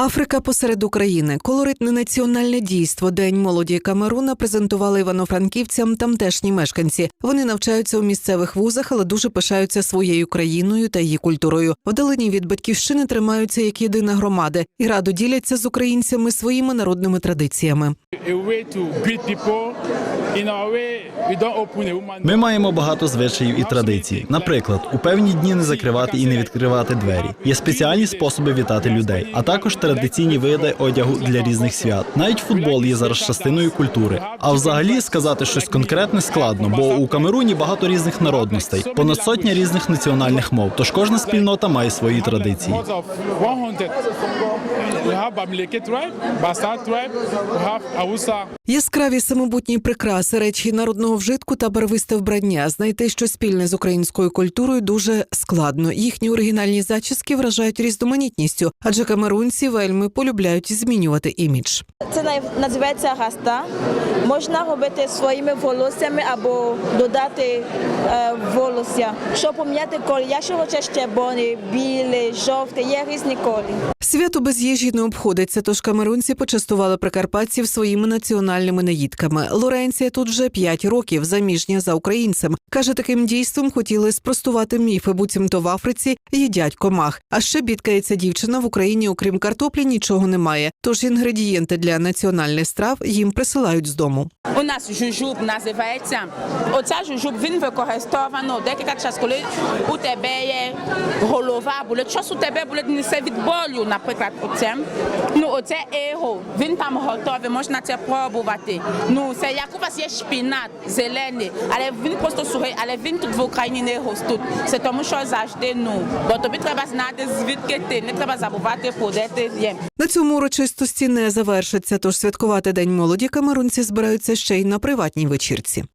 Африка посеред України. Колоритне національне дійство День молоді Камеруна презентували івано-франківцям тамтешні мешканці. Вони навчаються у місцевих вузах, але дуже пишаються своєю країною та її культурою. Вдалині від батьківщини тримаються як єдина громада і радо діляться з українцями своїми народними традиціями. Ми маємо багато звичаїв і традицій. Наприклад, у певні дні не закривати і не відкривати двері. Є спеціальні способи вітати людей, а також традиційні види одягу для різних свят. Навіть футбол є зараз частиною культури. А взагалі сказати щось конкретне складно, бо у Камеруні багато різних народностей, понад сотня різних національних мов. Тож кожна спільнота має свої традиції. Out of 100, we have Bamileke tribe, Bassa tribe, we have Hausa. Яскраві самобутні прикраси, речі народного вжитку та барвисте вбрання. Знайти щось спільне з українською культурою дуже складно. Їхні оригінальні зачіски вражають різноманітністю, адже камерунці вельми полюбляють змінювати імідж. Це називається раста. Можна робити своїми волоссями або додати е, волосся. Щоб поміняти колір, якщо хочеш червоний, білий, жовтий, є різні кольори. Свято без їжі не обходиться, тож камерунці почастували прикарпатців своїми національними наїдками. Лоренція тут вже п'ять років, заміжня за українцем. Каже, таким дійством хотіли спростувати міфи, буцімто в Африці їдять комах. А ще бідкається дівчина в Україні, окрім картоплі, нічого немає. Тож інгредієнти для національних страв їм присилають з дому. У нас жужуб називається. Оця жужуб він використовано декілька час, коли у тебе є голова, болить. Щось у тебе болить несе від болю, наприклад, оце. Ну, оце его. Він там готовий, можна це пробувати. Ну, це як є шпінат зелений, але він просто сухий, але він тут в Україні не ростуть. Це тому, що завжди, ну, бо тобі треба знати, звідки ти, не треба забувати, куди ти є. На цьому урочистості не завершиться, тож святкувати День молоді камерунці збираються ще й на приватній вечірці.